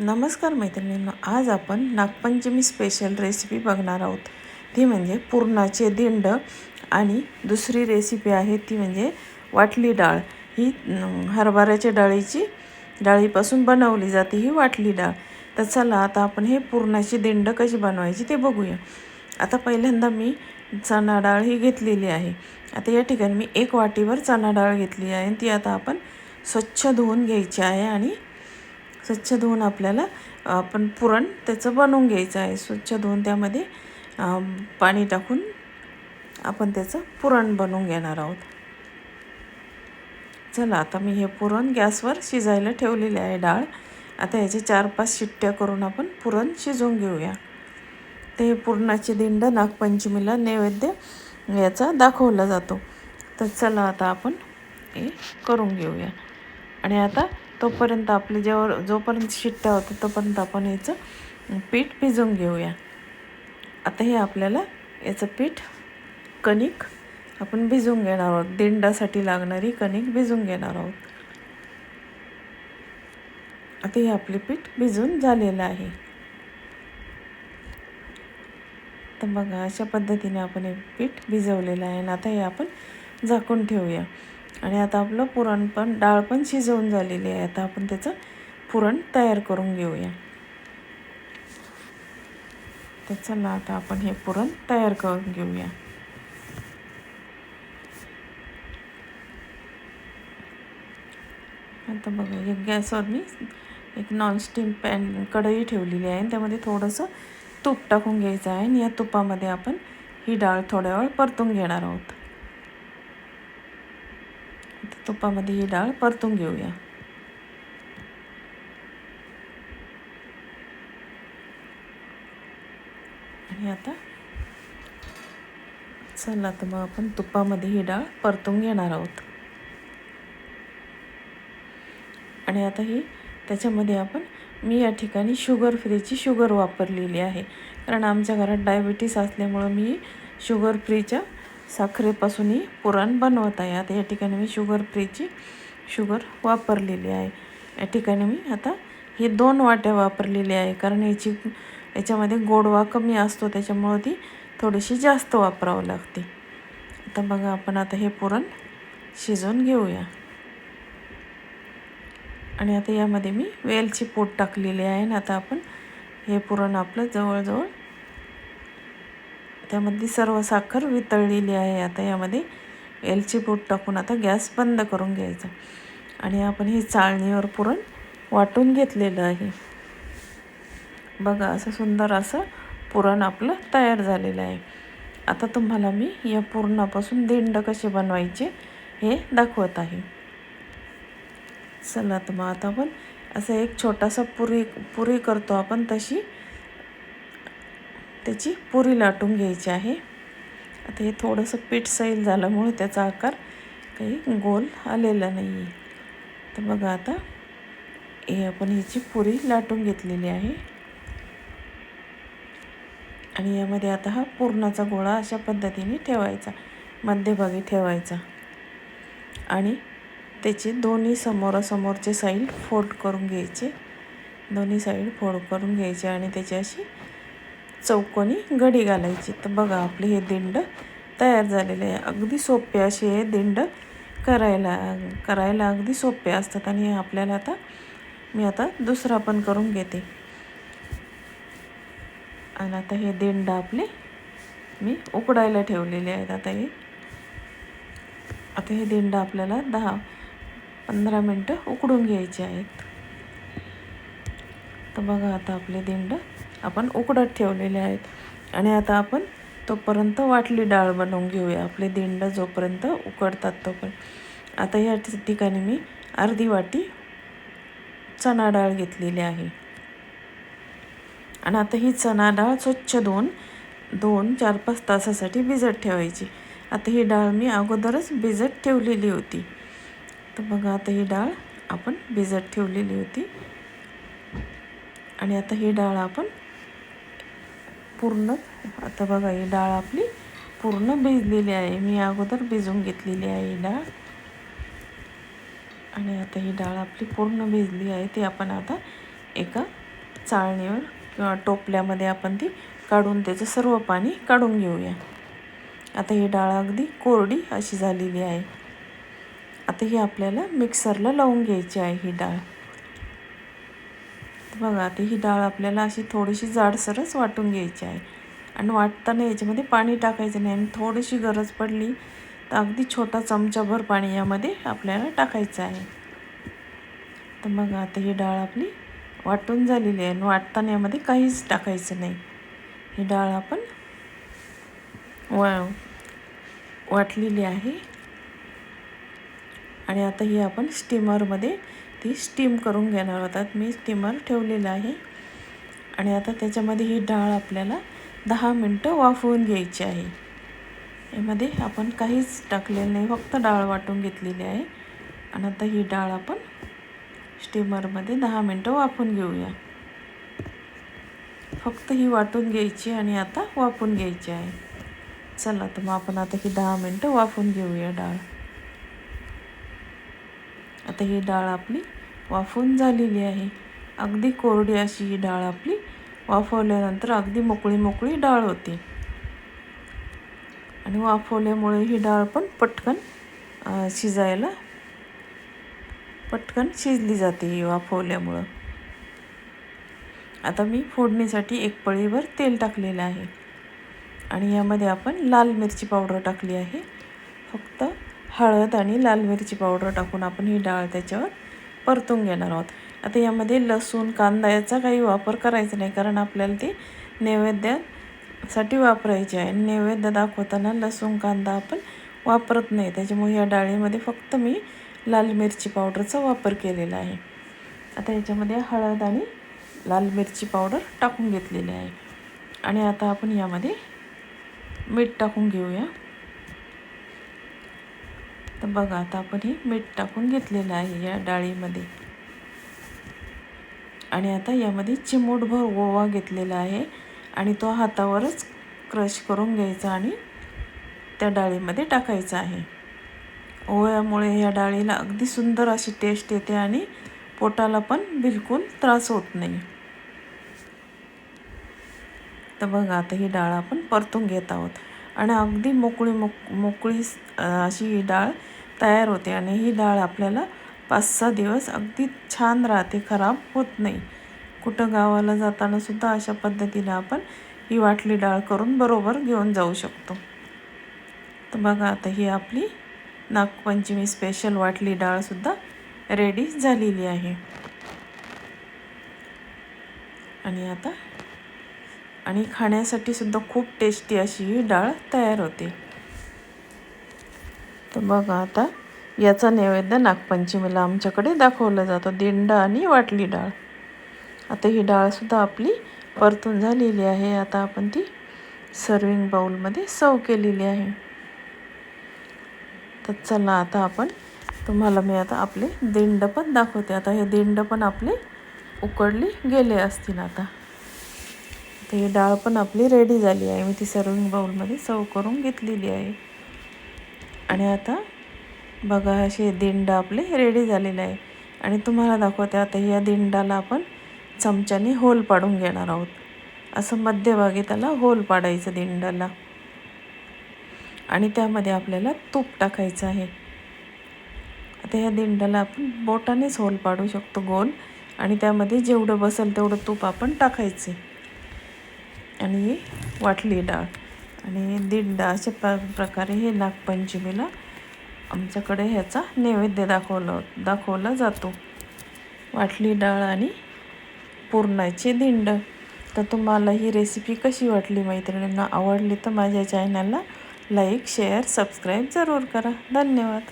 नमस्कार मैत्रिणींनो आज आपण नागपंचमी स्पेशल रेसिपी बघणार आहोत. ती म्हणजे पुरणाचे दिंड आणि दुसरी रेसिपी आहे ती म्हणजे वाटली डाळ. ही हरभऱ्याच्या डाळीची डाळीपासून बनवली जाते ही वाटली डाळ. तर चला आता आपण हे पुरणाची दिंड कशी बनवायची ते बघूया. आता पहिल्यांदा मी चणा डाळ ही घेतलेली आहे. आता या ठिकाणी मी एक वाटीवर चणा डाळ घेतली आहे आणि ती आता आपण स्वच्छ धुवून घ्यायची आहे आणि स्वच्छ धुवून आपल्याला आपण पुरण त्याचं बनवून घ्यायचं आहे. स्वच्छ धुवून त्यामध्ये पाणी टाकून आपण त्याचं पुरण बनवून घेणार आहोत. चला आता मी हे पुरण गॅसवर शिजायला ठेवलेले आहे डाळ. आता याचे चार पाच शिट्ट्या करून आपण पुरण शिजवून घेऊया. ते पुरणाची दिंड नागपंचमीला नैवेद्य याचा दाखवला जातो. तर चला आता आपण हे करून घेऊया. आणि आता तोपर्यंत आपले जेव्हा जोपर्यंत शिट्ट्या होतं तोपर्यंत आपण याचं पीठ भिजवून घेऊया. आता हे आपल्याला याचं पीठ कणिक आपण भिजवून घेणार आहोत. दिंडासाठी लागणारी कणिक भिजवून घेणार आहोत. आता हे आपले पीठ भिजून झालेलं आहे. तर बघा अशा पद्धतीने आपण हे पीठ भिजवलेलं आहे आणि आता हे आपण झाकून ठेवूया. आणि आता आपलं पुरण पण डाळ पण शिजवून झालेली आहे. आता आपण त्याचं पुरण तयार करून घेऊया. तर चला आता आपण हे पुरण तयार करून घेऊया. आता बघा एक गॅसवर मी एक नॉनस्टीम पॅन कढई ठेवलेली आहे. आणि त्यामध्ये थोडंसं तूप टाकून घ्यायचं आहे आणि या तुपामध्ये आपण ही डाळ थोड्या वेळ परतून घेणार आहोत. तुपामध्ये ही डाळ परतून घेऊया. आणि आता चला तर मग आपण तुपामध्ये ही डाळ परतून घेणार आहोत. आणि आता ही त्याच्यामध्ये आपण मी या ठिकाणी शुगर फ्रीची शुगर वापरलेली आहे. कारण आमच्या घरात डायबिटीस असल्यामुळं मी शुगर फ्रीच्या साखरेपासूनही पुरण बनवत आहे. आता या ठिकाणी मी शुगर फ्रीची शुगर वापरलेली आहे. या ठिकाणी मी आता ही दोन वाट्या वापरलेली आहे. कारण याची याच्यामध्ये गोडवा कमी असतो त्याच्यामुळं ती थोडीशी जास्त वापरावं लागते. आता बघा आपण आता हे पुरण शिजवून घेऊया. आणि आता यामध्ये मी वेलची पूड टाकलेली आहे आणि आता आपण हे पुरण आपलं जवळजवळ त्यामध्ये सर्व साखर वितळलेली आहे. आता यामध्ये एलची पूट टाकून आता गॅस बंद करून घ्यायचा. आणि आपण हे चाळणीवर पुरण वाटून घेतलेलं आहे. बघा असं सुंदर असं पुरण आपलं तयार झालेलं आहे. आता तुम्हाला मी या पुरणापासून दिंड कसे बनवायचे हे दाखवत आहे. चला तर मग आता आपण असं एक छोटासा पुरी पुरी करतो आपण तशी. त्याची पुरी लाटून घ्यायची आहे. आता हे थोडंसं पीठ सैल झाल्यामुळे त्याचा आकार काही गोल आलेला नाही आहे तर बघा आता हे आपण ह्याची पुरी लाटून घेतलेली आहे. आणि यामध्ये आता हा पुरणाचा गोळा अशा पद्धतीने ठेवायचा मध्यभागी ठेवायचा. आणि त्याचे दोन्ही समोरासमोरचे साईड फोल्ड करून घ्यायचे. दोन्ही साईड फोल्ड करून घ्यायचे आणि त्याची अशी चौकोनी घडी घालायची. तर बघा आपले हे दिंड तयार झालेले आहे. अगदी सोपे असे हे दिंड करायला करायला अगदी सोपे असतात. आणि आपल्याला आता मी आता दुसरा पण करून घेते. आणि आता हे दिंड आपले मी उकडायला ठेवलेले आहेत. आता हे आता हे दिंड आपल्याला दहा पंधरा मिनटं उकडून घ्यायचे आहेत. तर बघा आता आपले दिंड आपण उकडत ठेवलेले आहेत. आणि आता आपण तोपर्यंत वाटली डाळ बनवून घेऊया. आपले दिंड जोपर्यंत उकडतात तोपर्यंत. आता या ठिकाणी मी अर्धी वाटी चणा डाळ घेतलेली आहे. आणि आता ही चणा डाळ स्वच्छ धुवून दोन चार पाच तासासाठी भिजत ठेवायची. आता ही डाळ मी अगोदरच भिजत ठेवलेली होती. तर बघा आता ही डाळ आपण भिजत ठेवलेली होती. आणि आता ही डाळ आपण पूर्ण आता बघा ही डाळ आपली पूर्ण भिजलेली आहे. मी अगोदर भिजवून घेतलेली आहे ही डाळ. आणि आता ही डाळ आपली पूर्ण भिजली आहे. ती आपण आता एका चाळणीवर किंवा टोपल्यामध्ये आपण ती काढून त्याचं सर्व पाणी काढून घेऊया. आता ही डाळ अगदी कोरडी अशी झालेली आहे. आता ही आपल्याला मिक्सरला लावून घ्यायची आहे ही डाळ. बघा आता ही डाळ आपल्याला अशी थोडीशी जाडसरच वाटून घ्यायची आहे. आणि वाटताना याच्यामध्ये पाणी टाकायचं नाही. आणि थोडीशी गरज पडली तर अगदी छोटा चमचाभर पाणी यामध्ये आपल्याला टाकायचं आहे. तर मग आता ही डाळ आपली वाटून झालेली आहे. आणि वाटताना यामध्ये काहीच टाकायचं नाही. ही डाळ आपण वा वाटलेली आहे. आणि आता ही आपण स्टीमरमध्ये ती स्टीम करून घेणार होतात. मी स्टीमर ठेवलेलं आहे. आणि आता त्याच्यामध्ये ही डाळ आपल्याला दहा मिनटं वाफवून घ्यायची आहे. यामध्ये आपण काहीच टाकलेलं नाही. फक्त डाळ वाटून घेतलेली आहे. आणि आता ही डाळ आपण स्टीमरमध्ये दहा मिनटं वाफून घेऊया. फक्त ही वाटून घ्यायची आणि आता वाफून घ्यायची आहे. चला तर मग आपण आता ही दहा मिनटं वाफून घेऊया डाळ. आता ही डाळ आपली वाफवून झालेली आहे. अगदी कोरडी अशी ही डाळ आपली वाफवल्यानंतर अगदी मोकळी मोकळी डाळ होती. आणि वाफवल्यामुळे ही डाळ पण पटकन शिजायला पटकन शिजली जाते ही वाफवल्यामुळं. आता मी फोडणीसाठी एक पळीवर तेल टाकलेलं आहे. आणि यामध्ये आपण लाल मिरची पावडर टाकली आहे. फक्त हळद आणि लाल मिरची पावडर टाकून आपण ही डाळ त्याच्यावर परतून घेणार आहोत. आता यामध्ये लसूण कांदा याचा काही वापर करायचा नाही कारण आपल्याला ते नैवेद्यासाठी वापरायची आहे. नैवेद्य दाखवताना लसूण कांदा आपण वापरत नाही. त्याच्यामुळे या डाळीमध्ये फक्त मी लाल मिरची पावडरचा वापर केलेला आहे. आता याच्यामध्ये हळद आणि लाल मिरची पावडर टाकून घेतलेली आहे. आणि आता आपण यामध्ये मीठ टाकून घेऊया. तर बघा आता आपण हे मीठ टाकून घेतलेलं आहे या डाळीमध्ये. आणि आता यामध्ये चिमूटभर ओवा घेतलेला आहे आणि तो हातावरच क्रश करून घ्यायचा आणि त्या डाळीमध्ये टाकायचा आहे. ओव्यामुळे या डाळीला अगदी सुंदर अशी टेस्ट येते आणि पोटाला पण बिलकुल त्रास होत नाही. तर बघा आता ही डाळ आपण परतून घेत आहोत. आणि अगदी मोकळी मोक मोकळी अशी ही डाळ तयार होते आणि ही डाळ आपल्याला पाच सहा दिवस अगदी छान राहते खराब होत नाही. कुठं गावाला जातानासुद्धा अशा पद्धतीने आपण ही वाटली डाळ करून बरोबर घेऊन जाऊ शकतो. तर बघा आता ही आपली नागपंचमी स्पेशल वाटली डाळसुद्धा रेडी झालेली आहे. आणि आता आणि खाण्यासाठी सुद्धा खूप टेस्टी अशी ही डाळ तयार होते. तर बघा आता याचा नैवेद्य नागपंचमीला आमच्याकडे दाखवला जातो दिंड आणि वाटली डाळ. आता ही डाळसुद्धा आपली परतून झालेली आहे. आता आपण ती सर्विंग बाऊलमध्ये सर्व केलेली आहे. तर चला आता आपण तुम्हाला मी आता आपले दिंड पण दाखवते. आता हे दिंड पण आपले उकडले गेले असतील आता. तर ही डाळ पण आपली रेडी झाली आहे. मी ती सर्विंग बाऊलमध्ये सर्व करून घेतलेली आहे. आणि आता बघा असे दिंड आपले रेडी झालेले आहे. आणि तुम्हाला दाखवते आता या दिंडाला आपण चमच्याने होल पाडून घेणार आहोत. असं मध्यभागी त्याला होल पाडायचं दिंडाला. आणि त्यामध्ये आपल्याला तूप टाकायचं आहे. आता ह्या दिंडाला आपण बोटानेच होल पाडू शकतो गोल. आणि त्यामध्ये जेवढं बसेल तेवढं तूप आपण टाकायचे. आणि वाटली डाळ. आणि दिंडा अशा प्र प्रकारे हे नागपंचमीला आमच्याकडे ह्याचा नैवेद्य दाखवलं दाखवला जातो. वाटली डाळ आणि पुरणाची दिंड तर तुम्हाला ही रेसिपी कशी वाटली मैत्रिणींना? आवडली तर माझ्या चॅनलला लाईक शेअर सबस्क्राईब जरूर करा. धन्यवाद.